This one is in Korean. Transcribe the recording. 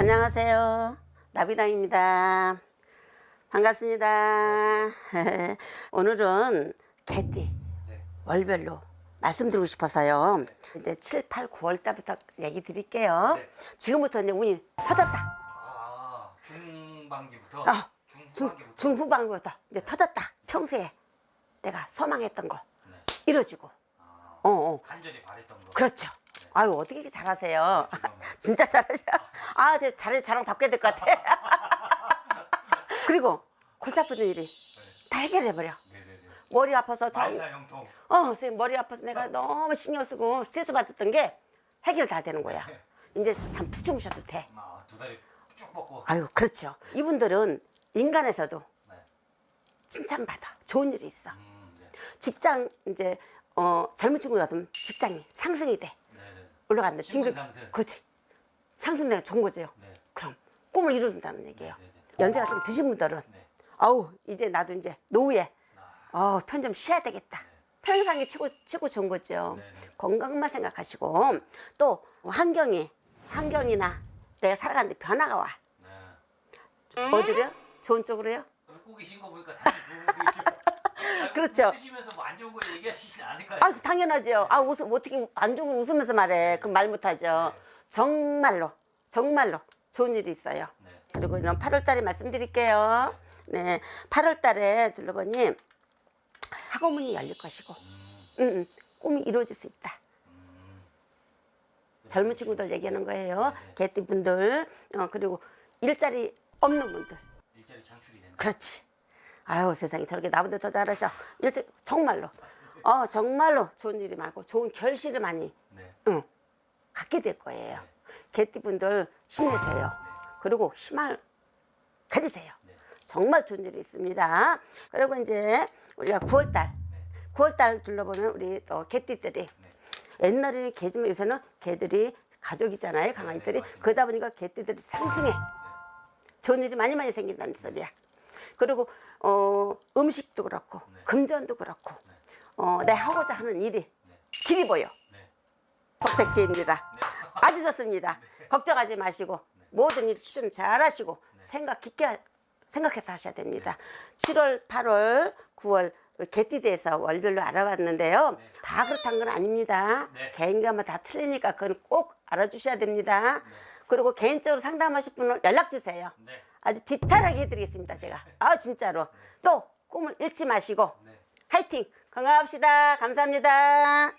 안녕하세요. 나비당입니다. 반갑습니다. 오늘은 개띠 네. 월별로 말씀드리고 싶어서요. 이제 7, 8, 9월 달부터 얘기 드릴게요. 네. 지금부터 이제 운이 터졌다. 아 중반기부터 아, 중, 중후반기부터 중 후반부터 이제 터졌다. 평소에 내가 소망했던 거 네. 이루어지고. 아, 어, 어. 간절히 바랬던 거 그렇죠. 아유 어떻게 이렇게 잘하세요? 진짜 잘하셔. 아, 내 자를 자랑 바꿔야 될 것 같아. 그리고 골치 아픈 일이 다 해결해 버려. 네네네 머리 아파서 저, 만사형통 어, 선생님 머리 아파서 내가 너무 신경 쓰고 스트레스 받았던 게 해결 다 되는 거야. 이제 잠 푹 주무셔도 돼. 아, 두 다리 쭉 뻗고 아유, 그렇죠. 이분들은 인간에서도 네. 칭찬받아. 좋은 일이 있어. 음, 네. 직장 이제 어, 젊은 친구 같으면 직장이 상승이 돼. 네 네 올라간다. 신분. 상승. 그렇지. 상승되면 좋은 거죠. 네. 그럼 꿈을 이룬다는 얘기예요. 네, 네, 연세가 좀 드신 분들은 네. 아우 이제 나도 이제 노후에 아, 어, 편 좀 쉬어야 되겠다. 편상이 최고 최고 좋은 거죠. 건강만 생각하시고 또 환경이 환경이나 내가 살아가는데 변화가 와. 네. 어디로요? 좋은 쪽으로요? 웃고 계신 거 보니까 당연히 그렇죠. 웃으시면서 뭐 안 좋은 거 얘기하시진 않을까요? 아 당연하죠. 아 웃음 어떻게 안 좋은 걸 웃으면서 말해? 그럼 말 못하죠. 정말로 정말로 좋은 일이 있어요. 네. 그리고 이런 8월달에 말씀드릴게요. 네, 8월달에 둘러보니 학원문이 열릴 것이고, 음, 음, 꿈이 이루어질 수 있다. 젊은 친구들 얘기하는 거예요. 개띠 분들, 어, 그리고 일자리 없는 분들. 일자리 창출이 된다 그렇지. 아유 세상에 저렇게 나보다 더 잘하셔. 일찍 정말로, 어 정말로 좋은 일이 많고 좋은 결실을 많이 네. 응, 갖게 될 거예요. 개띠 분들 힘내세요. 그리고 희망을 가지세요. 네. 정말 좋은 일이 있습니다. 그리고 이제 우리가 9월달, 9월달 둘러보면 우리 또 개띠들이 옛날에는 개지만 요새는 개들이 가족이잖아요, 강아지들이. 네. 그러다 보니까 개띠들이 상승해. 좋은 일이 많이 많이 생긴다는 소리야. 그리고 어, 음식도 그렇고 네. 금전도 그렇고 어, 내 하고자 하는 일이 길이 보여. 네. 퍼펙트입니다. 아주 좋습니다. 걱정하지 마시고 모든 일 추천 잘 하시고 생각 깊게 하- 생각해서 하셔야 됩니다. 7월, 8월, 9월 개띠대에서 월별로 알아봤는데요. 다 그렇다는 건 아닙니다. 네. 개인가만 다 틀리니까 그건 꼭 알아주셔야 됩니다. 그리고 개인적으로 상담하실 분은 연락 주세요. 네. 아주 디테일하게 해드리겠습니다, 제가. 아, 진짜로. 또 꿈을 잃지 마시고 네. 화이팅! 건강합시다. 감사합니다.